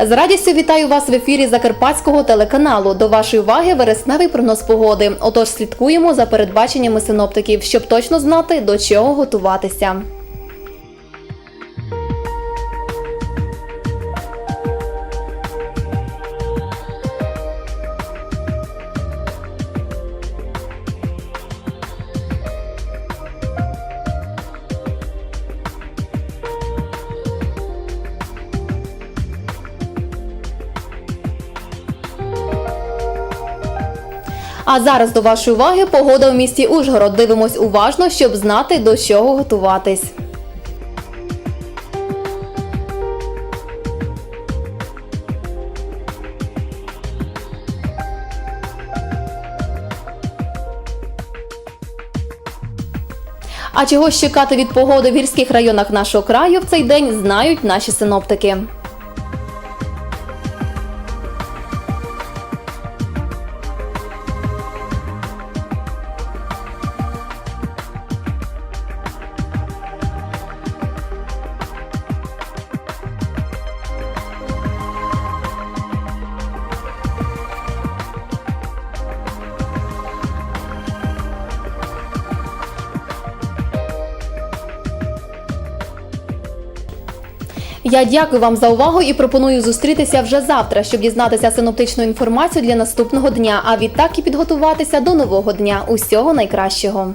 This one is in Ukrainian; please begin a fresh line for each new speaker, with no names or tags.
З радістю вітаю вас в ефірі Закарпатського телеканалу. До вашої уваги вересневий прогноз погоди. Отож слідкуємо за передбаченнями синоптиків, щоб точно знати, до чого готуватися. А зараз до вашої уваги погода у місті Ужгород. Дивимось уважно, щоб знати, до чого готуватись. А чого чекати від погоди в гірських районах нашого краю в цей день знають наші синоптики. Я дякую вам за увагу і пропоную зустрітися вже завтра, щоб дізнатися синоптичну інформацію для наступного дня. А відтак і підготуватися до нового дня. Усього найкращого.